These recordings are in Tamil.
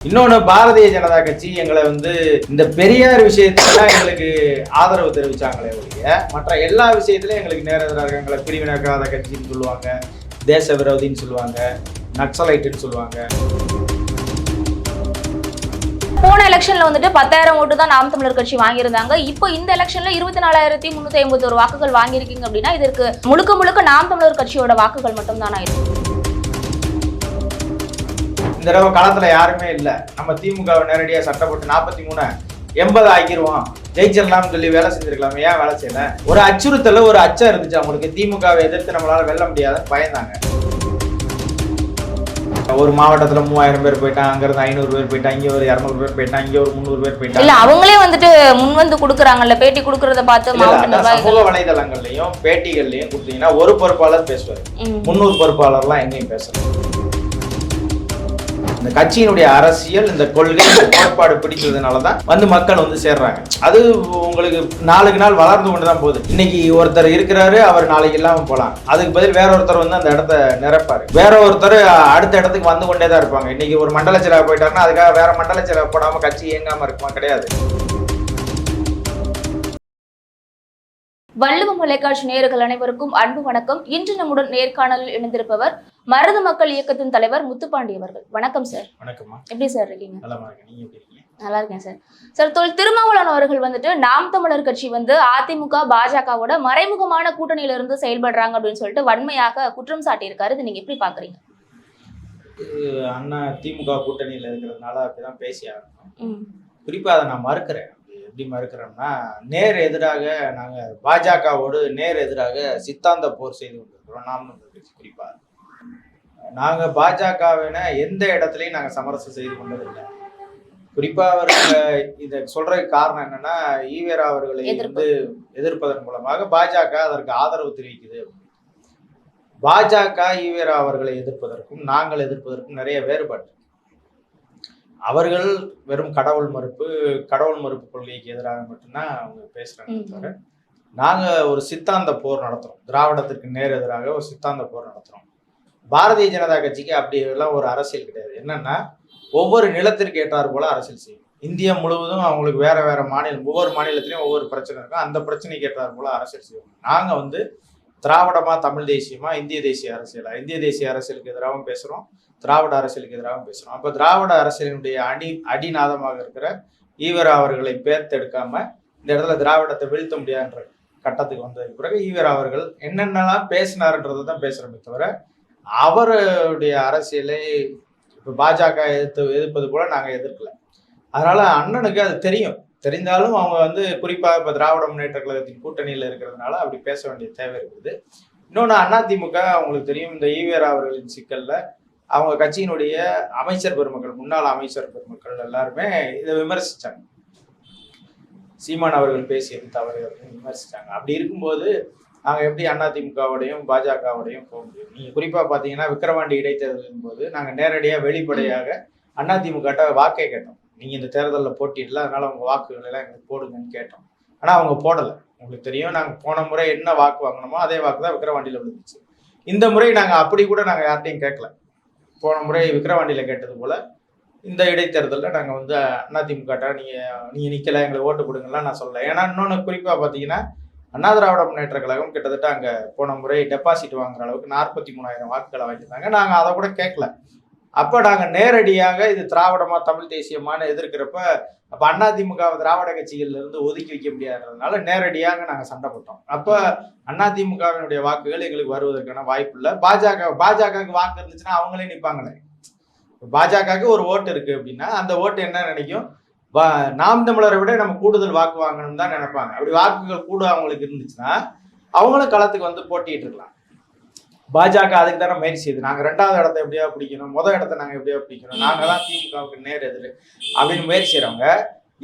இன்னொன்று பாரதிய ஜனதா கட்சி எங்களை வந்து இந்த பெரியார் விஷயத்துல எங்களுக்கு ஆதரவு தெரிவிச்சாங்களே ஒழிய மற்ற எல்லா விஷயத்துலையும் எங்களுக்கு நேர எதிராக எங்களை பிரிவினக்காத கட்சின்னு சொல்லுவாங்க தேச விரோதின்னு சொல்லுவாங்க நக்சலைட்டுன்னு சொல்லுவாங்க. போன எலெக்ஷன்ல வந்துட்டு பத்தாயிரம் ஓட்டு தான் நாம் தமிழர் கட்சி வாங்கியிருந்தாங்க. இப்போ இந்த எலெக்ஷன்ல இருபத்தி நாலாயிரத்தி முன்னூத்தி ஐம்பத்தி ஒரு வாக்குகள் வாங்கியிருக்கீங்க அப்படின்னா இதற்கு முழுக்க முழுக்க நாம் தமிழர் கட்சியோட வாக்குகள் மட்டும் தானா இது இந்த தடவை களத்துல யாருமே இல்லை. நம்ம திமுகவை நேரடியாக சட்டை போட்டு நாற்பத்தி மூணு எண்பது ஆக்கிருவோம். ஜெயிச்சிடலாம்னு சொல்லி வேலை செஞ்சிருக்கலாமே. ஏன் வேலை செய்யல? ஒரு அச்சுறுத்தல ஒரு அச்சம் இருந்துச்சு அவங்களுக்கு. திமுகவை எதிர்த்து நம்மளால வெல்ல முடியாதுன்னு பயந்தாங்க. ஒரு மாவட்டத்துல மூவாயிரம் பேர் போயிட்டான் அங்க இருந்து ஐநூறு பேர் போயிட்டான் இங்க ஒரு இரநூறு பேர் போயிட்டான் இங்க ஒரு முந்நூறு பேர் இல்ல போயிட்டாங்க அவங்களே வந்துட்டு முன் வந்து கொடுக்குறாங்கல்ல. பேட்டி கொடுக்கறத பார்த்து இல்ல, சமூக வலைதளங்கள்லயும் பேட்டிகள்லயும் கொடுத்தீங்கன்னா ஒரு பொறுப்பாளர் பேசுவார். முன்னூறு பொறுப்பாளர்லாம் எங்கேயும் பேசல. இந்த கட்சியினுடைய அரசியல் இந்த கொள்கை இந்த கோட்பாடு பிடிச்சதுனால தான் வந்து மக்கள் வந்து சேர்றாங்க. அது உங்களுக்கு நாளுக்கு நாள் வளர்ந்து கொண்டு தான் போகுது. இன்னைக்கு ஒருத்தர் இருக்கிறாரு அவர் நாளைக்கு இல்லாம போகலாம் அதுக்கு பதில் வேற ஒருத்தர் வந்து அந்த இடத்த நிரப்பாரு. வேற ஒருத்தர் அடுத்த இடத்துக்கு வந்து கொண்டே தான் இருப்பாங்க. இன்னைக்கு ஒரு மண்டல செலவு போயிட்டாருன்னா அதுக்காக வேற மண்டல செலவு போடாம கட்சி இயங்காம இருக்குமா? கிடையாது. வள்ளுவ தொலைக்காட்சி நேயர்கள் அனைவருக்கும் அன்பு வணக்கம். இன்று நம்முடன் நேர்காணலில் இணைந்திருப்பவர் மருது மக்கள் இயக்கத்தின் தலைவர் முத்துப்பாண்டி அவர்கள். வணக்கம் சார் வணக்கம்மா. எப்படி சார் இருக்கீங்க? நல்லா இருக்கேன் சார் சார் தொல் திருமாவளவன் அவர்கள் வந்துட்டு நாம் தமிழர் கட்சி வந்து அதிமுக பாஜகவோட மறைமுகமான கூட்டணியில இருந்து செயல்படுறாங்க அப்படின்னு சொல்லிட்டு வன்மையாக குற்றம் சாட்டியிருக்காரு. இதை நீங்க எப்படி பாக்குறீங்க? அண்ணா திமுக கூட்டணியில இருக்கிறதுனால அப்படிதான் பேசி ஆகணும். ம், குறிப்பாக அதை நான் மறுக்கிறேன். எப்படி மறுக்கிறேன்னா நேர் எதிராக நாங்கள் பாஜகவோடு நேர் எதிராக சித்தாந்த போர் செய்து கொண்டிருக்கிறோம். நாம் குறிப்பாக நாங்கள் பாஜகவின எந்த இடத்துலையும் நாங்கள் சமரசம் செய்து கொண்டதில்லை. குறிப்பாக அவர்கள் இதை சொல்றதுக்கு காரணம் என்னன்னா ஈவேரா அவர்களை. வந்து எதிர்ப்பதன் மூலமாக பாஜக அதற்கு ஆதரவு தெரிவிக்குது பாஜக ஈவேரா அவர்களை எதிர்ப்பதற்கும் நாங்கள் எதிர்ப்பதற்கும் நிறைய வேறுபாடு. அவர்கள் வெறும் கடவுள் மறுப்பு கடவுள் மறுப்பு கொள்கைக்கு எதிராக மட்டும்தான் அவங்க பேசுறாங்க. தவிர நாங்க ஒரு சித்தாந்த போர் நடத்துறோம். திராவிடத்திற்கு நேர் எதிராக ஒரு சித்தாந்த போர் நடத்துறோம். பாரதிய ஜனதா கட்சிக்கு அப்படி எல்லாம் ஒரு அரசியல் கிடையாது. என்னன்னா ஒவ்வொரு நிலத்திற்கு ஏற்றாறு போல அரசியல் செய்யும். இந்தியா முழுவதும் அவங்களுக்கு வேற வேற மாநிலம் ஒவ்வொரு மாநிலத்திலையும் ஒவ்வொரு பிரச்சனை இருக்கும் அந்த பிரச்சனைக்கு ஏற்றாறு போல அரசியல் செய்வோம் நாங்க வந்து திராவிடமா தமிழ் தேசியமா இந்திய தேசிய அரசியலா? இந்திய தேசிய அரசியலுக்கு எதிராகவும் பேசுறோம். திராவிட அரசியலுக்கு எதிராகவும் பேசுகிறோம் அப்போ திராவிட அரசியலினுடைய அடி அடிநாதமாக இருக்கிற ஈவரா அவர்களை பேர்த்தெடுக்காம இந்த இடத்துல திராவிடத்தை வீழ்த்த முடியாதுன்ற கட்டத்துக்கு வந்ததுக்கு பிறகு ஈவரா அவர்கள் என்னென்னலாம் பேசினாருன்றதை தான் பேசுகிறோமே தவிர அவருடைய அரசியலை இப்போ பாஜக எதிர்த்து எதிர்ப்பது போல நாங்கள் எதிர்க்கல. அதனால அண்ணனுக்கு அது தெரியும். தெரிந்தாலும் அவங்க வந்து குறிப்பாக இப்போ திராவிட முன்னேற்ற கழகத்தின் கூட்டணியில் இருக்கிறதுனால அப்படி பேச வேண்டிய தேவை இருக்குது. இன்னொன்று அதிமுக அவங்களுக்கு தெரியும். இந்த ஈவேரா அவர்களின் சிக்கலில் அவங்க கட்சியினுடைய அமைச்சர் பெருமக்கள் முன்னாள் அமைச்சர் பெருமக்கள் எல்லாருமே இதை விமர்சிச்சாங்க. சீமான் அவர்கள் பேசியது தவறு அப்படின்னு விமர்சிச்சாங்க. அப்படி இருக்கும்போது நாங்கள் எப்படி அதிமுகவோடையும் பாஜகவோடையும் போக முடியும்? நீங்கள் குறிப்பாக பார்த்தீங்கன்னா விக்கிரவாண்டி இடைத்தேர்தலின் போது நாங்கள் நேரடியாக வெளிப்படையாக அதிமுகட்ட வாக்கே கேட்டோம். நீங்கள் இந்த தேர்தலில் போட்டியிடல அதனால் உங்கள் வாக்குகள் எல்லாம் எங்களுக்கு போடுங்கன்னு கேட்டோம். ஆனால் அவங்க போடலை. உங்களுக்கு தெரியும் நாங்கள் போன முறை என்ன வாக்கு வாங்கினோமோ அதே வாக்கு தான் விக்கிரவாண்டியில் விழுந்துச்சு. இந்த முறை நாங்கள் அப்படி கூட நாங்கள் யார்ட்டையும் கேட்கல. போன முறை விக்கிரவாண்டியில் கேட்டது போல் இந்த இடைத்தேர்தலில் நாங்கள் வந்து அதிமுகட்ட நீங்கள் நீங்கள் நிற்கல எங்களுக்கு ஓட்டு கொடுங்கலாம் நான் சொல்லலை. ஏன்னா இன்னொன்று குறிப்பாக பார்த்தீங்கன்னா அண்ணா திராவிட முன்னேற்ற கழகம் கிட்டத்தட்ட அங்கே போன முறை டெபாசிட் வாங்குற அளவுக்கு நாற்பத்தி மூணாயிரம் வாக்குகளை வாங்கியிருந்தாங்க. நாங்கள் அதை கூட கேட்கல அப்போ நாங்கள் நேரடியாக இது திராவிடமா தமிழ் தேசியமான எதிர்க்கிறப்ப அப்போ அதிமுகவை திராவிட கட்சிகள்லேருந்து ஒதுக்கி வைக்க முடியாததுனால நேரடியாக நாங்கள் சண்டை போட்டோம். அப்போ அதிமுகவினுடைய வாக்குகள் எங்களுக்கு வருவதற்கான வாய்ப்பு இல்லை. பாஜக பாஜகவுக்கு வாக்கு இருந்துச்சுன்னா அவங்களே நிற்பாங்களே பாஜகவுக்கு ஒரு ஓட்டு இருக்குது அப்படின்னா அந்த ஓட்டு என்ன நினைக்கும்? வா- நாம் தமிழரை விட நம்ம கூடுதல் வாக்கு வாங்கணும்னு தான் நினைப்பாங்க. அப்படி வாக்குகள் கூட அவங்களுக்கு இருந்துச்சுன்னா அவங்களும் களத்துக்கு வந்து போட்டிட்டு இருக்கலாம். பாஜக அதுக்கு தானே முயற்சி செய்யுது. நாங்க ரெண்டாவது இடத்த எப்படியா பிடிக்கணும் முதல் இடத்த நாங்க எப்படியா பிடிக்கணும். நாங்க தான் திமுகவுக்கு நேர் எதிர் அப்படின்னு முயற்சி செய்றவங்க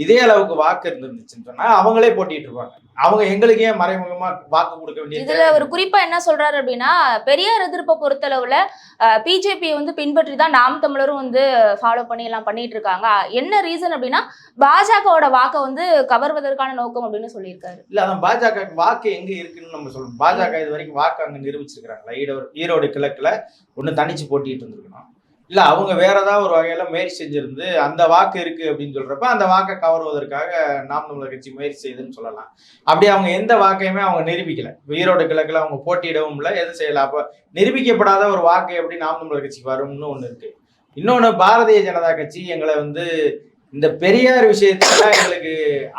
இதே அளவுக்கு வாக்கு இருந்துச்சுன்னு சொன்னா அவங்களே போட்டிட்டு இருப்பாங்க. அவங்க எங்களுக்கு ஏன் மறைமுகமா வாக்கு கொடுக்க வேண்டிய இதுல ஒரு குறிப்பா என்ன சொல்றாரு அப்படின்னா பெரியார் எதிர்ப்பை பொறுத்தளவுல பிஜேபி வந்து பின்பற்றி தான் நாம் தமிழரும் வந்து ஃபாலோ பண்ணி எல்லாம் பண்ணிட்டு இருக்காங்க. என்ன ரீசன் அப்படின்னா பாஜகவோட வாக்கை வந்து கவர்வதற்கான நோக்கம் அப்படின்னு சொல்லியிருக்காரு. இல்ல அதான் பாஜக வாக்கு எங்க இருக்குன்னு நம்ம சொல்லணும். பாஜக இது வரைக்கும் வாக்கு அங்க நிரூபிச்சிருக்காங்களா ஈரோடு ஈரோடு கிழக்குல ஒண்ணு தனிச்சு போட்டிட்டு இருந்திருக்கணும். இல்ல அவங்க வேற ஏதாவது ஒரு வகையில முயற்சி செஞ்சிருந்து அந்த வாக்கு இருக்கு அப்படின்னு சொல்றப்ப அந்த வாக்கை கவருவதற்காக நாம் தமிழர் கட்சி முயற்சி செய்யுதுன்னு சொல்லலாம். அப்படி அவங்க எந்த வாக்கையுமே அவங்க நிரூபிக்கல. ஈரோடு கிழக்குல அவங்க போட்டியிடவும் இல்லை எதுவும் செய்யல. அப்ப நிரூபிக்கப்படாத ஒரு வாக்கு எப்படி நாம் தமிழர் கட்சிக்கு வரும்னு ஒண்ணு இருக்கு. இன்னொன்னு பாரதிய ஜனதா கட்சி எங்களை வந்து இந்த பெரியார் விஷயத்துல எங்களுக்கு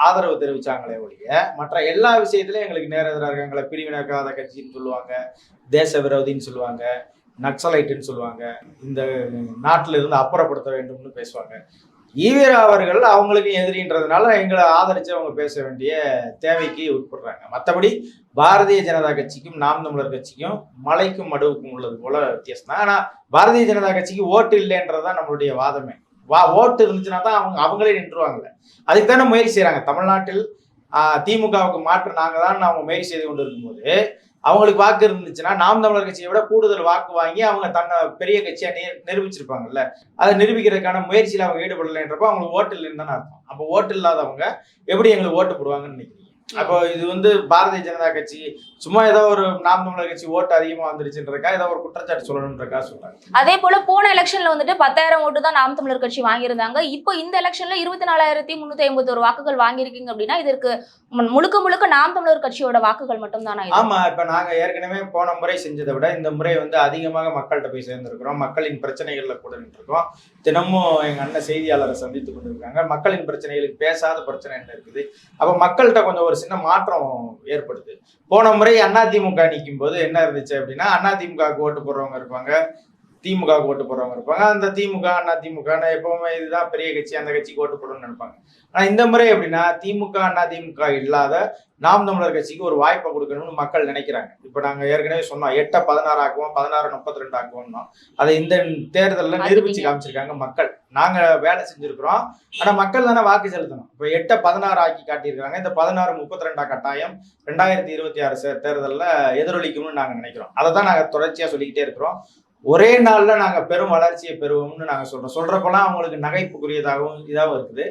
ஆதரவு தெரிவிச்சாங்களே ஒழிய மற்ற எல்லா விஷயத்திலும் எங்களுக்கு நேர எதிராக எங்களை பிரிவினக்காத கட்சின்னு சொல்லுவாங்க தேச விரோதின்னு சொல்லுவாங்க நக்சலைட்டுன்னு சொல்லுவாங்க. இந்த நாட்டில் இருந்து அப்புறப்படுத்த வேண்டும்னு பேசுவாங்க. ஈவேரா அவர்கள் அவங்களுக்கு எதிரின்றதுனால எங்களை ஆதரிச்சு அவங்க பேச வேண்டிய தேவைக்கு உட்படுறாங்க. மற்றபடி பாரதிய ஜனதா கட்சிக்கும் நாம் தமிழர் கட்சிக்கும் மலைக்கும் மடுவுக்கும் உள்ளது போல வித்தியாசம். தான் ஆனால் பாரதிய ஜனதா கட்சிக்கு ஓட்டு இல்லைன்றதுதான் நம்மளுடைய வாதமே. வா ஓட்டு இருந்துச்சுன்னா தான் அவங்க அவங்களே நின்றுவாங்கல்ல. அதுக்கு தானே முயற்சி செய்கிறாங்க தமிழ்நாட்டில் திமுகவுக்கு மாற்று நாங்கள் தான் அவங்க முயற்சி செய்து கொண்டு இருக்கும்போது அவங்களுக்கு வாக்கு இருந்துச்சுன்னா நாம் தமிழர் கட்சியை விட கூடுதல் வாக்கு வாங்கி அவங்க தன்னை பெரிய கட்சியா நிரூபிச்சிருப்பாங்கல்ல. அதை நிரூபிக்கிறதுக்கான முயற்சியில் அவங்க ஈடுபடலைன்றப்ப அவங்களுக்கு ஓட்டு இல்லைன்னு தானே அர்த்தம். அப்போ ஓட்டு இல்லாதவங்க எப்படி எங்களுக்கு ஓட்டு போடுவாங்கன்னு நினைக்கிறீங்க? அப்போ இது வந்து பாரதிய ஜனதா கட்சி சும்மா ஏதோ ஒரு நாம் தமிழர் கட்சி ஓட்டு அதிகமா வந்துருச்சுன்றதுக்கா ஏதோ ஒரு குற்றச்சாட்டு சொல்லணுன்றக்கா சொல்றாங்க. அதே போல போன எலெக்ஷன்ல வந்துட்டு பத்தாயிரம் ஓட்டு தான் நாம் தமிழர் கட்சி வாங்கியிருந்தாங்க. இப்போ இந்த எலெக்ஷன்ல இருபத்தி நாலாயிரத்தி முன்னூத்தி ஐம்பத்தி ஒரு வாக்குகள் வாங்கியிருக்கீங்க அப்படின்னா இதற்கு முழுக்க முழுக்க நாம் தமிழர் கட்சியோட வாக்குகள் மட்டும் தானா? ஆமா இப்ப நாங்க ஏற்கனவே போன முறை செஞ்சதை விட இந்த முறை வந்து அதிகமாக மக்கள்கிட்ட போய் சேர்ந்திருக்கிறோம். மக்களின் பிரச்சனைகள்ல கூட நின்றுருக்கோம். தினமும் எங்க அண்ணன் செய்தியாளரை சந்தித்து கொண்டிருக்காங்க. மக்களின் பிரச்சனைகளுக்கு பேசாத பிரச்சனை என்ன இருக்குது. அப்ப மக்கள்கிட்ட கொஞ்சம் ஒரு சின்ன மாற்றம் ஏற்படுது. போன முறை அதிமுக நிற்கும் போது என்ன இருந்துச்சு அப்படின்னா அதிமுகவுக்கு ஓட்டு போடுறவங்க இருப்பாங்க. திமுகவுக்கு ஓட்டு போடுறவங்க இருப்பாங்க. அந்த திமுக அண்ணா திமுக எப்பவுமே இதுதான் பெரிய கட்சி அந்த கட்சிக்கு ஓட்டு போடணும்னு நினைப்பாங்க. ஆனா இந்த முறை எப்படின்னா திமுக அண்ணா திமுக இல்லாத நாம் தமிழர் கட்சிக்கு ஒரு வாய்ப்பை கொடுக்கணும்னு மக்கள் நினைக்கிறாங்க. இப்போ நாங்க ஏற்கனவே சொன்னோம் எட்டை பதினாறு ஆக்குவோம் பதினாறு முப்பத்தி ரெண்டு ஆக்குவோம்னோம் அதை இந்த தேர்தலில் நிரூபிச்சு காமிச்சிருக்காங்க மக்கள். நாங்க வேலை செஞ்சிருக்கிறோம். ஆனா மக்கள் தானே வாக்கு செலுத்தணும். இப்போ எட்டை பதினாறு ஆக்கி காட்டியிருக்காங்க இந்த பதினாறு முப்பத்தி ரெண்டா கட்டாயம் ரெண்டாயிரத்தி இருபத்தி ஆறு தேர்தல்ல எதிரொலிக்கும்னு நாங்க நினைக்கிறோம். அதை தான் நாங்க தொடர்ச்சியா சொல்லிக்கிட்டே இருக்கிறோம். ஒரே நாள்ல நாங்க பெரும் வளர்ச்சியை பெறுவோம்னு நாங்க சொல்றோம். சொல்றப்பெல்லாம் அவங்களுக்கு நகைப்புக்குரியதாகவும் இதாகவும் இருக்குது.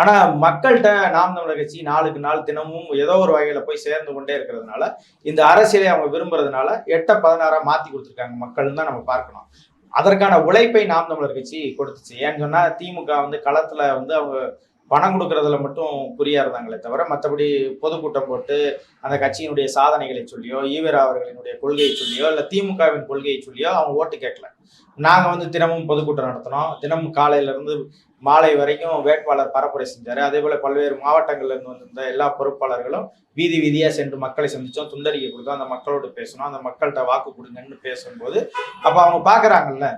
ஆனா மக்கள்கிட்ட நாம் தமிழர் கட்சி நாளுக்கு நாள் தினமும் ஏதோ ஒரு வகையில போய் சேர்ந்து கொண்டே இருக்கிறதுனால இந்த அரசியலை அவங்க விரும்புறதுனால எட்ட பதினாறா மாத்தி கொடுத்துருக்காங்க மக்கள்னு தான் நம்ம பார்க்கணும். அதற்கான உழைப்பை நாம் தமிழர் கட்சி கொடுத்துச்சு. ஏன்னு சொன்னா திமுக வந்து களத்துல வந்து அவங்க பணம் கொடுக்கறதுல மட்டும் குறியா இருந்தாங்களே தவிர மற்றபடி பொதுக்கூட்டம் போட்டு அந்த கட்சியினுடைய சாதனைகளை சொல்லியோ ஈவேரா அவர்களினுடைய கொள்கையை சொல்லியோ இல்லை திமுகவின் கொள்கையை சொல்லியோ அவங்க ஓட்டு கேட்கல. நாங்கள் வந்து தினமும் பொதுக்கூட்டம் நடத்தினோம். தினமும் காலையிலேருந்து மாலை வரைக்கும் வேட்பாளர் பரப்புரை செஞ்சார். அதே போல் பல்வேறு மாவட்டங்கள்லேருந்து வந்திருந்த எல்லா பொறுப்பாளர்களும் வீதி வீதியாக சென்று மக்களை சந்தித்தோம் துண்டறிக்கை கொடுத்தோம். அந்த மக்களோடு பேசணும் அந்த மக்கள்கிட்ட வாக்கு கொடுங்கன்னு பேசும்போது அப்போ அவங்க பார்க்குறாங்கல்ல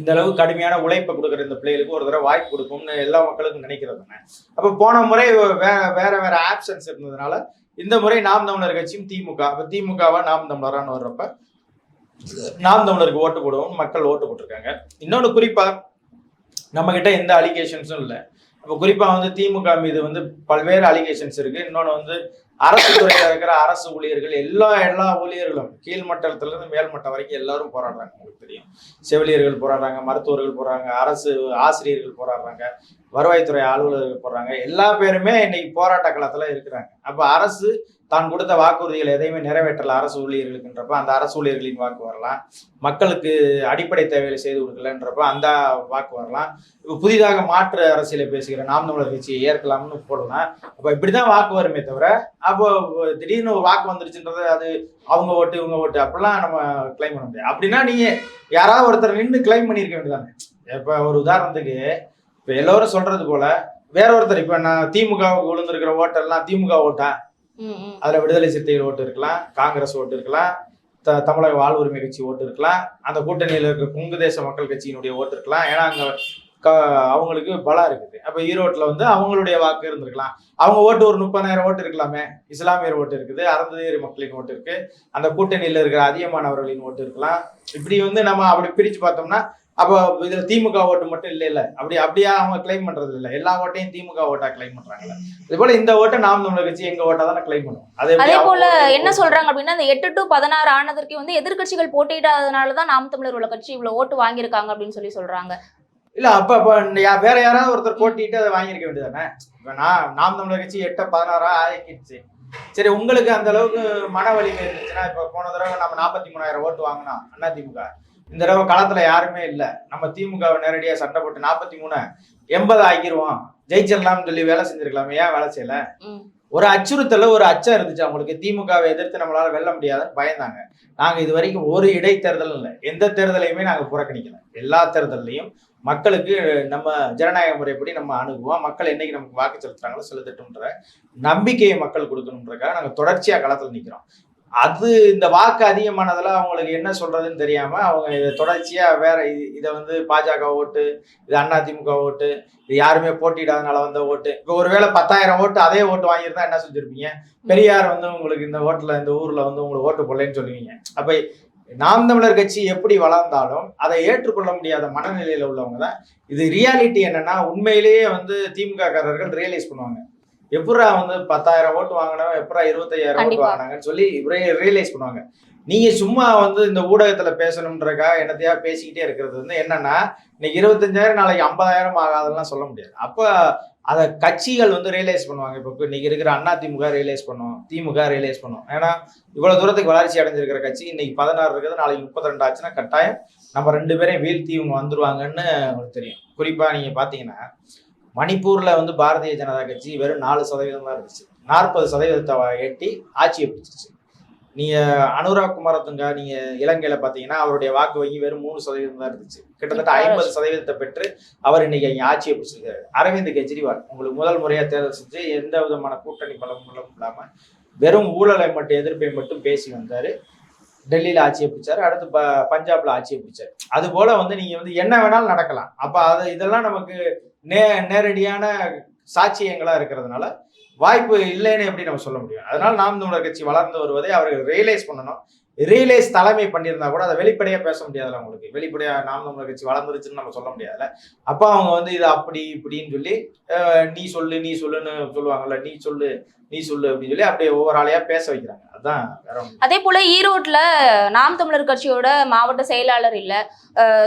இந்த அளவு கடுமையான உழைப்பை கொடுக்குற இந்த பிள்ளைகளுக்கு ஒரு தடவை வாய்ப்பு கொடுக்கும்னு எல்லா மக்களுக்கும் நினைக்கிறது தானே. அப்போ போன முறை வேற வேற வேற ஆப்ஷன்ஸ் இருந்ததுனால இந்த முறை நாம் தமிழர் கட்சியும் திமுக அப்போ திமுகவா நாம் தமிழரான்னு வர்றப்ப நாம் தமிழருக்கு ஓட்டு போடுவோம் மக்கள் ஓட்டு போட்டிருக்காங்க. இன்னொன்று குறிப்பா நம்ம கிட்ட எந்த அலிகேஷன்ஸும் இல்லை. அப்போ குறிப்பாக வந்து திமுக மீது வந்து பல்வேறு அலிகேஷன்ஸ் இருக்கு. இன்னொன்று வந்து அரசு துறையில இருக்கிற அரசு ஊழியர்கள் எல்லா எல்லா ஊழியர்களும் கீழ்மட்டத்துல இருந்து மேல்மட்டம் வரைக்கும் எல்லாரும் போராடுறாங்க உங்களுக்கு தெரியும். செவிலியர்கள் போராடுறாங்க மருத்துவர்கள் போறாங்க அரசு ஆசிரியர்கள் போராடுறாங்க வருவாய்த்துறை அலுவலர்கள் போடுறாங்க எல்லா பேருமே இன்னைக்கு போராட்ட களத்துல இருக்கிறாங்க. அப்ப அரசு தான் கொடுத்த வாக்குறுதிகள் எதையுமே நிறைவேற்றல அரசு ஊழியர்களுக்குன்றப்ப அந்த அரசு ஊழியர்களின் வாக்கு வரலாம். மக்களுக்கு அடிப்படை தேவைகளை செய்து கொடுக்கலன்றப்ப அந்த வாக்கு வரலாம். இப்போ புதிதாக மாற்று அரசியலை பேசுகிற நாம் தமிழர் கட்சியை ஏற்கலாம்னு போடலாம் அப்போ இப்படிதான் வாக்கு வருமே தவிர அப்போ திடீர்னு ஒரு வாக்கு வந்துருச்சுன்றது அது அவங்க ஓட்டு இவங்க ஓட்டு அப்படிலாம் நம்ம கிளைம் பண்ண முடியாது. அப்படின்னா நீங்க யாராவது ஒருத்தர் நின்று கிளைம் பண்ணியிருக்க வேண்டியதானே இப்போ ஒரு உதாரணத்துக்கு இப்போ எல்லோரும் சொல்றது போல வேற ஒருத்தர் இப்போ நான் திமுகவுக்கு விழுந்திருக்கிற ஓட்டெல்லாம் திமுக ஓட்டா அதுல விடுதலை சிறுத்தைகள் ஓட்டு இருக்கலாம் காங்கிரஸ் ஓட்டு இருக்கலாம் த- தமிழக வாழ்வுரிமை கட்சி ஓட்டு இருக்கலாம் அந்த கூட்டணியில் இருக்க கொங்கு தேச மக்கள் கட்சியினுடைய ஓட்டு இருக்கலாம். ஏன்னா அங்க அவங்களுக்கு பலம் இருக்குது. அப்ப ஈரோட்ல வந்து அவங்களுடைய வாக்கு இருந்திருக்கலாம். அவங்க ஓட்டு ஒரு முப்பதாயிரம் ஓட்டு இருக்கலாமே. இஸ்லாமியர் ஓட்டு இருக்குது அறந்ததேரி மக்களின் ஓட்டு இருக்கு அந்த கூட்டணியில் இருக்கிற அதிகமானவர்களின் ஓட்டு இருக்கலாம். இப்படி வந்து நம்ம அப்படி பிரிச்சு பார்த்தோம்னா அப்போ இதுல திமுக ஓட்டு மட்டும் இல்ல இல்ல அப்படி அப்படியா அவங்க கிளைம் பண்றது இல்ல. எல்லா ஓட்டையும் திமுக ஓட்டா கிளைம் பண்றாங்கல்ல. இது போல இந்த ஓட்டை நாம் தமிழர் கட்சி எங்க ஓட்டா தானே கிளைம் பண்ணுவோம் அது போல என்ன சொல்றாங்க அப்படின்னா இந்த எட்டு டு பதினாறு ஆனதற்கு வந்து எதிர்க்கட்சிகள் போட்டியிடாததுனால தான் நாம் தமிழர் உள்ள கட்சி இவ்வளவு ஓட்டு வாங்கியிருக்காங்க அப்படின்னு சொல்லி சொல்றாங்க. இல்ல அப்ப வேற யாராவது ஒருத்தர் போட்டிட்டு அதை வாங்கியிருக்க வேண்டியதானே இப்ப நான் நாம் தமிழர் கட்சி எட்ட பதினாறா ஆக்கிடுச்சு சரி உங்களுக்கு அந்த அளவுக்கு மன வலிமை இருந்துச்சுன்னா இப்ப போன தடவை நம்ம நாற்பத்தி மூணாயிரம் ஓட்டு வாங்கினோம் அதிமுக இந்த தடவை களத்துல யாருமே இல்லை. நம்ம திமுகவை நேரடியாக சண்டை போட்டு நாற்பத்தி மூணு எண்பது ஆக்கிருவோம். ஜெயிச்சிடலாம்னு சொல்லி வேலை செஞ்சிருக்கலாமே ஏன் வேலை செய்யல. ஒரு அச்சுறுத்தல ஒரு அச்சம் இருந்துச்சு அவங்களுக்கு. திமுகவை எதிர்த்து நம்மளால வெல்ல முடியாதுன்னு பயந்தாங்க. நாங்க இது வரைக்கும் ஒரு இடைத்தேர்தலும் இல்லை. எந்த தேர்தலையுமே நாங்க புறக்கணிக்கல. எல்லா தேர்தல்லையும் மக்களுக்கு நம்ம ஜனநாயக முறைப்படி நம்ம அணுகுவோம். மக்கள் என்னைக்கு நமக்கு வாக்கு செலுத்துறாங்களோ செலுத்தட்டும்ன்ற நம்பிக்கையை மக்கள் கொடுக்கணுன்றக்காக நாங்கள் தொடர்ச்சியாக களத்தில் நிற்கிறோம் அது இந்த வாக்கு அதிகமானதெல்லாம் அவங்களுக்கு என்ன சொல்றதுன்னு தெரியாம அவங்க இதை தொடர்ச்சியா வேற இது- இதை வந்து பாஜக ஓட்டு இது அதிமுக ஓட்டு இது யாருமே போட்டியிடாதனால வந்த ஓட்டு. இப்போ ஒருவேளை பத்தாயிரம் ஓட்டு அதே ஓட்டு வாங்கியிருந்தா என்ன செஞ்சிருப்பீங்க? பெரியார் வந்து உங்களுக்கு இந்த ஓட்டுல இந்த ஊர்ல வந்து உங்களுக்கு ஓட்டு போடலன்னு சொல்லுவீங்க. அப்ப நாம் தமிழர் கட்சி எப்படி வளர்ந்தாலும் அதை ஏற்றுக்கொள்ள முடியாத மனநிலையில உள்ளவங்க தான் இது ரியாலிட்டி என்னன்னா உண்மையிலேயே வந்து திமுக காரர்கள் ரியலைஸ் பண்ணுவாங்க. எப்படா வந்து பத்தாயிரம் ஓட்டு வாங்கினவன் எப்படா இருபத்தையாயிரம் ஓட்டு. வாங்கினாங்கன்னு சொல்லி ரியலைஸ் பண்ணுவாங்க. நீங்க சும்மா வந்து இந்த ஊடகத்துல பேசணுன்றக்கா என்னத்தையா பேசிக்கிட்டே இருக்கிறது வந்து என்னன்னா இன்னைக்கு இருபத்தஞ்சாயிரம் நாளைக்கு ஐம்பதாயிரம் ஆகாதெல்லாம் சொல்ல முடியாது. அப்ப அதை கட்சிகள் வந்து ரியலைஸ் பண்ணுவாங்க. இப்போ இன்னைக்கு இருக்கிற அண்ணா திமுக ரியலைஸ் பண்ணும். திமுக ரியலைஸ் பண்ணும். ஏன்னா இவ்வளவு தூரத்துக்கு வளர்ச்சி அடைஞ்சிருக்கிற கட்சி இன்னைக்கு பதினாறு இருக்குது நாளைக்கு முப்பத்தி ரெண்டு ஆச்சுன்னா கட்டாயம் நம்ம ரெண்டு பேரையும் வீழ்த்தி இவங்க வந்துருவாங்கன்னு உங்களுக்கு தெரியும். குறிப்பா நீங்க பாத்தீங்கன்னா மணிப்பூர்ல வந்து பாரதிய ஜனதா கட்சி வெறும் நாலு சதவீதம் தான் இருந்துச்சு. நாற்பது சதவீதத்தை எட்டி ஆட்சியை பிடிச்சிருச்சு. நீங்க அனுராக் குமாரத்துங்க நீங்க இலங்கையில பாத்தீங்கன்னா அவருடைய வாக்கு வங்கி வெறும் மூணு சதவீதம் தான் இருந்துச்சு. கிட்டத்தட்ட ஐம்பது சதவீதத்தை பெற்று அவர் இன்னைக்கு அங்க ஆட்சியை பிடிச்சிருக்காரு. அரவிந்த் கெஜ்ரிவால் உங்களுக்கு முதல் முறையா தேர்தல் செஞ்சு எந்த விதமான கூட்டணி பலமும் இல்லாம வெறும் ஊழலை மட்டும் எதிர்ப்பை மட்டும் பேசி வந்தாரு. டெல்லியில ஆட்சியை பிடிச்சாரு. அடுத்து ப பஞ்சாப்ல ஆட்சியை பிடிச்சாரு. அது போல வந்து நீங்க வந்து என்ன வேணாலும் நடக்கலாம். அப்ப அது இதெல்லாம் நமக்கு நே நேரடியான சாட்சியங்களா இருக்கிறதுனால வாய்ப்பு இல்லைன்னு எப்படி நம்ம சொல்ல முடியும்? அதனால நாம் தமிழர் கட்சி வளர்ந்து வருவதை அவர்கள் ரியலைஸ் பண்ணணும். ரீலேஸ் தலைமை பண்ணியிருந்தா கூட அதை வெளிப்படையா பேச முடியாதுல்ல உங்களுக்கு. வெளிப்படையா நாம் தமிழர் கட்சி வளர்ந்துருச்சுன்னு நம்ம சொல்ல முடியாதுல்ல. அப்ப அவங்க வந்து இது அப்படி இப்படின்னு சொல்லி அஹ், நீ சொல்லு நீ சொல்லுன்னு சொல்லுவாங்கல்ல நீ சொல்லு நீ சொல்லு அப்படின்னு சொல்லி அப்படியே ஒவ்வொரு ஆளையா பேச வைக்கிறாங்க. அதான் அதே போல ஈரோட்ல நாம் தமிழர் கட்சியோட மாவட்ட செயலாளர் இல்ல.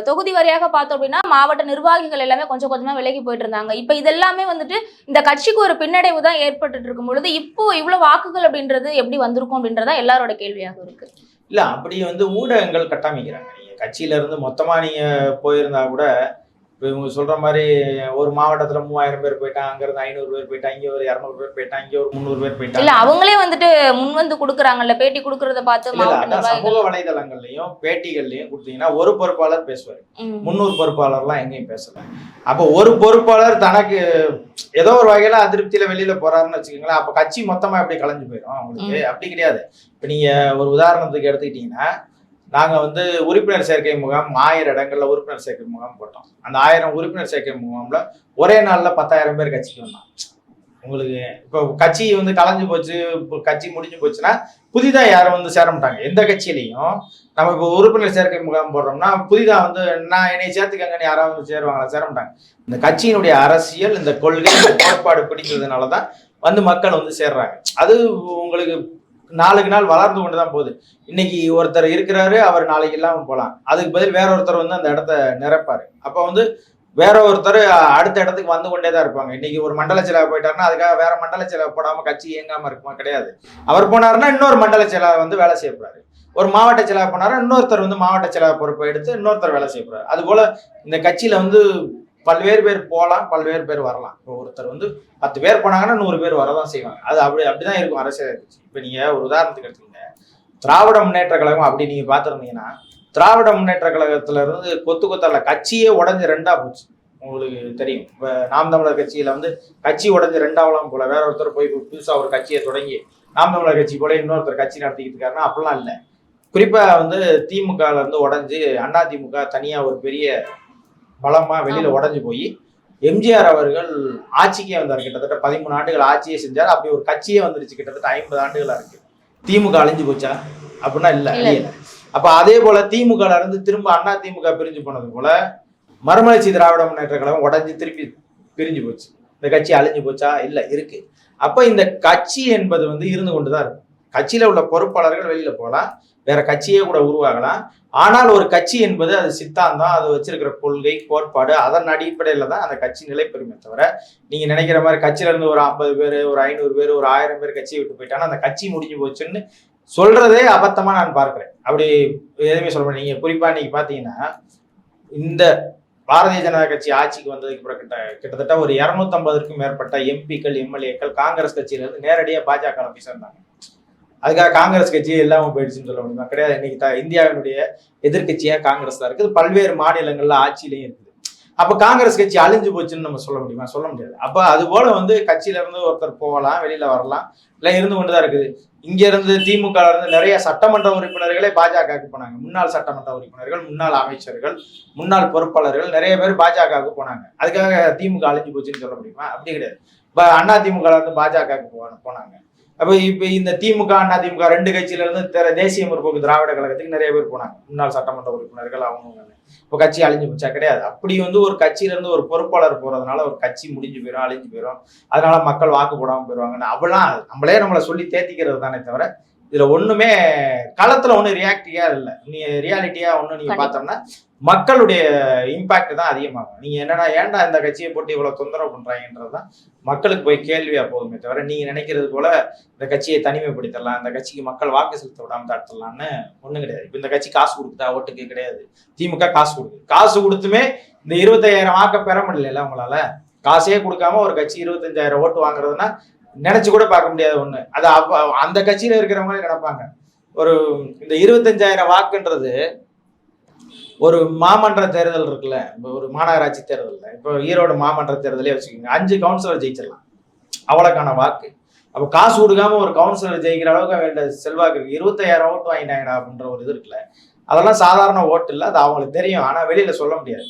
தொகுதி வரையாக பார்த்தோம் அப்படின்னா மாவட்ட நிர்வாகிகள் எல்லாமே கொஞ்சம் கொஞ்சமா விலகி போயிட்டு இருந்தாங்க. இப்ப இதெல்லாமே வந்துட்டு இந்த கட்சிக்கு ஒரு பின்னடைவு தான் ஏற்பட்டுட்டு இருக்கும் பொழுது இப்போ இவ்வளவு வாக்குகள் அப்படின்றது எப்படி வந்திருக்கும் அப்படின்றதா எல்லாரோட கேள்வியாக இருக்கு. இல்லை அப்படி வந்து ஊடகங்கள் கட்டமைக்கிறாங்க. நீங்கள் கட்சியிலேருந்து மொத்தமாக நீங்கள் போயிருந்தால் போயிருந்தா கூட இப்போ இவங்க சொல்ற மாதிரி ஒரு மாவட்டத்துல மூவாயிரம் பேர் போயிட்டாங்க அங்க இருந்து ஐநூறு பேர் போயிட்டாங்க இங்க ஒரு இரநூறு பேர் போயிட்டாங்க இங்க ஒரு முந்நூறு பேர் இல்ல போயிட்டாங்க அவங்களே வந்துட்டு முன் வந்து குடுக்குறாங்கல்ல பேட்டி குடுக்கறத பார்த்து இல்ல, இல்ல, சமூக வலைதளங்கள்லயும் பேட்டிகள்லயும் கொடுத்தீங்கன்னா ஒரு பொறுப்பாளர் பேசுவாரு. ம். முன்னூறு பொறுப்பாளர்லாம் எங்கேயும் பேசல. அப்போ ஒரு பொறுப்பாளர் தனக்கு ஏதோ ஒரு வகையில அதிருப்தியில வெளியில போறாருன்னு வச்சுக்கோங்களேன் அப்ப கட்சி மொத்தமா எப்படி கலைஞ்சு போயிடும் அவங்களுக்கு? அப்படி கிடையாது. இப்ப நீங்க ஒரு உதாரணத்துக்கு எடுத்துக்கிட்டீங்கன்னா நாங்கள் வந்து உறுப்பினர் சேர்க்கை முகாம் ஆயிரம் இடங்களில் உறுப்பினர் சேர்க்கை முகாம் போட்டோம். அந்த ஆயிரம் உறுப்பினர் சேர்க்கை முகாமில் ஒரே நாளில் பத்தாயிரம் பேர் கட்சிக்கு வந்தோம் உங்களுக்கு இப்போ கட்சி வந்து கலைஞ்சு போச்சு இப்போ கட்சி முடிஞ்சு போச்சுன்னா புதிதாக யாரும் வந்து சேர மாட்டாங்க. எந்த கட்சியிலையும் நம்ம இப்போ உறுப்பினர் சேர்க்கை முகாம் போடுறோம்னா புதிதாக வந்து நான் என்னை சேர்த்துக்கங்கன்னு யாராவது வந்து சேருவாங்களா? சேர மாட்டாங்க. இந்த கட்சியினுடைய அரசியல் இந்த கொள்கை கோட்பாடு பிடிக்கிறதுனால தான் வந்து மக்கள் வந்து சேர்றாங்க. அது உங்களுக்கு நாளுக்கு நாள் வளர்ந்து கொண்டு தான் போகுது. இன்னைக்கு ஒருத்தர் இருக்கிறாரு அவர் நாளைக்கு இல்லாமல் போகலாம் அதுக்கு பதில் வேற ஒருத்தர் வந்து அந்த இடத்த நிரப்பாரு. அப்போ வந்து வேற ஒருத்தர் அடுத்த இடத்துக்கு வந்து கொண்டே தான் இருப்பாங்க. இன்னைக்கு ஒரு மண்டல செயலாளர் போயிட்டாருன்னா அதுக்காக வேற மண்டல செயலாளர் போடாம கட்சி இயங்காம இருக்குமா கிடையாது. அவர் போனாருன்னா இன்னொரு மண்டல செயலாளர் வந்து வேலை செய்யப்படுறாரு ஒரு மாவட்ட செயலாளர் போனாரு இன்னொருத்தர் வந்து மாவட்ட செலவு பொறுப்பை எடுத்து இன்னொருத்தர் வேலை செய்யப்படுறாரு அது போல இந்த கட்சியில வந்து பல்வேறு பேர் போகலாம் பல்வேறு பேர் வரலாம். இப்போ ஒருத்தர் வந்து பத்து பேர் போனாங்கன்னா நூறு பேர் வரதான் செய்வாங்க. அது அப்படி அப்படிதான் இருக்கும் அரசியல் கட்சி இப்போ நீங்க ஒரு உதாரணத்துக்கு எடுத்துக்கங்க. திராவிட முன்னேற்ற கழகம் அப்படி நீங்க பார்த்துருந்தீங்கன்னா திராவிட முன்னேற்ற கழகத்துல இருந்து கொத்து கொத்தால கட்சியே உடஞ்சு ரெண்டா போச்சு. உங்களுக்கு தெரியும். இப்போ நாம் தமிழர் கட்சியில வந்து கட்சி உடஞ்சு ரெண்டாவலாம் போல. வேற ஒருத்தர் போய் புதுசாக ஒரு கட்சியை தொடங்கி நாம் தமிழர் கட்சி போல இன்னொருத்தர் கட்சி நடத்திக்கிட்டு இருக்காருன்னா அப்படிலாம் இல்லை. குறிப்பா வந்து திமுகல இருந்து உடஞ்சு அண்ணா திமுக தனியா ஒரு பெரிய பலமா வெளியில உடஞ்சு போய் எம்ஜிஆர் அவர்கள் ஆட்சிக்கே வந்தார். கிட்டத்தட்ட பதிமூணு ஆண்டுகள் ஆட்சியே செஞ்சார். அப்படி ஒரு கட்சியே வந்துருச்சு. கிட்டத்தட்ட ஐம்பது ஆண்டுகளா இருக்கு. திமுக அழிஞ்சு போச்சா? அப்படின்னா இல்ல. அழியல அப்ப அதே போல திமுக இருந்து திரும்ப அண்ணா திமுக பிரிஞ்சு போனது போல மறுமலர்ச்சி திராவிட முன்னேற்ற கழகம் உடஞ்சி திருப்பி பிரிஞ்சு போச்சு. இந்த கட்சி அழிஞ்சு போச்சா? இல்ல இருக்கு. அப்ப இந்த கட்சி என்பது வந்து இருந்து கொண்டுதான் இருக்கும் கட்சியில உள்ள பொறுப்பாளர்கள் வெளியில போகலாம். வேற கட்சியே கூட உருவாகலாம். ஆனால் ஒரு கட்சி என்பது அது சித்தாந்தம் அது வச்சிருக்கிற கொள்கை கோட்பாடு அதன் அடிப்படையில தான் அந்த கட்சி நிலை பெறுமே தவிர நீங்க நினைக்கிற மாதிரி கட்சியில இருந்து ஒரு ஐம்பது பேர் ஒரு ஐநூறு பேர் ஒரு ஆயிரம் பேர் கட்சியை விட்டு போயிட்டாங்கன்னா அந்த கட்சி முடிஞ்சு போச்சுன்னு சொல்றதே அபத்தமா நான் பார்க்கிறேன். அப்படி எதுவுமே சொல்ல மாட்டேன். நீங்க குறிப்பா நீங்க பாத்தீங்கன்னா இந்த பாரதிய ஜனதா கட்சி ஆட்சிக்கு வந்ததுக்கு கிட்ட கிட்டத்தட்ட ஒரு இருநூத்தம்பதுக்கும் மேற்பட்ட எம்பிக்கள் எம்எல்ஏக்கள் காங்கிரஸ் கட்சியில இருந்து பாஜக போய் சேர்ந்தாங்க. அதுக்காக காங்கிரஸ் கட்சி எல்லாமே போயிடுச்சுன்னு சொல்ல முடியுமா? கிடையாது. இன்னைக்கு த- இந்தியாவினுடைய எதிர்க்கட்சியா காங்கிரஸ் தான் இருக்குது. பல்வேறு மாநிலங்கள்ல ஆட்சியிலையும் இருக்குது. அப்ப காங்கிரஸ் கட்சி அழிஞ்சு போச்சுன்னு நம்ம சொல்ல முடியுமா? சொல்ல முடியாது. அப்ப அது போல வந்து கட்சியில இருந்து ஒருத்தர் போகலாம் வெளியில வரலாம் இல்ல இருந்து கொண்டுதான் இருக்குது. இங்க இருந்து திமுக இருந்து நிறைய சட்டமன்ற உறுப்பினர்களே பாஜகவுக்கு போனாங்க. முன்னாள் சட்டமன்ற உறுப்பினர்கள் முன்னாள் அமைச்சர்கள் முன்னாள் பொறுப்பாளர்கள் நிறைய பேர் பாஜகவுக்கு போனாங்க. அதுக்காக திமுக அழிஞ்சு போச்சுன்னு சொல்ல முடியுமா? அப்படி கிடையாது. இப்ப அண்ணா திமுக இருந்து பாஜகவுக்கு போனாங்க. அப்போ இப்போ இந்த திமுக அதிமுக திமுக ரெண்டு கட்சியில இருந்து தேசிய முற்போக்கு திராவிட கழகத்துக்கு நிறைய பேர் போனாங்க. முன்னாள் சட்டமன்ற உறுப்பினர்கள் அவங்க இப்போ கட்சி அழிஞ்சு போச்சா கிடையாது. அப்படி வந்து ஒரு கட்சியிலேருந்து ஒரு பொறுப்பாளர் போகிறதுனால ஒரு கட்சி முடிஞ்சு போயிடும் அழிஞ்சு போயிடும் அதனால மக்கள் வாக்கு போடாமல் போயிடுவாங்கன்னு அவெல்லாம் நம்மளே நம்மளை சொல்லி தேத்திக்கிறது தானே தவிர இதுல ஒண்ணுமே களத்துல ஒண்ணு ரியாக்டியா இல்ல. நீ ரியாலிட்டியா ஒண்ணு நீங்க கண்டிப்பா. பார்த்தோம்னா மக்களுடைய இம்பாக்ட் தான் அதிகமாகும். நீங்க என்னன்னா ஏன்டா இந்த கட்சியை போட்டு இவ்வளவு தொந்தரவு பண்றாங்கன்றதுதான் மக்களுக்கு போய் கேள்வியா போகுமே தவிர நீங்க நினைக்கிறது போல இந்த கட்சியை தனிமைப்படுத்தலாம் இந்த கட்சிக்கு மக்கள் வாக்கு செலுத்த விடாம தடுத்துடலாம்னு ஒண்ணும் கிடையாது. இப்ப இந்த கட்சி காசு கொடுக்குதா? ஓட்டுக்கு கிடையாது. திமுக காசு கொடுக்குது. காசு கொடுத்துமே இந்த இருபத்தையாயிரம் வாக்க பெற முடியல உங்களால. காசே கொடுக்காம ஒரு கட்சி இருபத்தஞ்சாயிரம் ஓட்டு வாங்குறதுன்னா நினைச்சு கூட பார்க்க முடியாத ஒண்ணு. அது அந்த கட்சியில இருக்கிறவங்களே நினைப்பாங்க. ஒரு இந்த இருபத்தஞ்சாயிரம் வாக்குன்றது ஒரு மாமன்ற தேர்தல் இருக்குல்ல இப்போ ஒரு மாநகராட்சி தேர்தலில் இப்போ ஈரோடு மாமன்ற தேர்தலே வச்சுக்கோங்க அஞ்சு கவுன்சிலர் ஜெயிச்சிடலாம் அவ்வளோக்கான வாக்கு. அப்போ காசு கொடுக்காம ஒரு கவுன்சிலர் ஜெயிக்கிற அளவுக்கு வேண்ட செல்வாக்கு இருக்கு. இருபத்தாயிரம் ஓட்டு வாங்கிட்டாங்கடா அப்படின்ற ஒரு இது இருக்குல்ல அதெல்லாம் சாதாரண ஓட்டு இல்லை அது அவங்களுக்கு தெரியும் ஆனால் வெளியில சொல்ல முடியாது.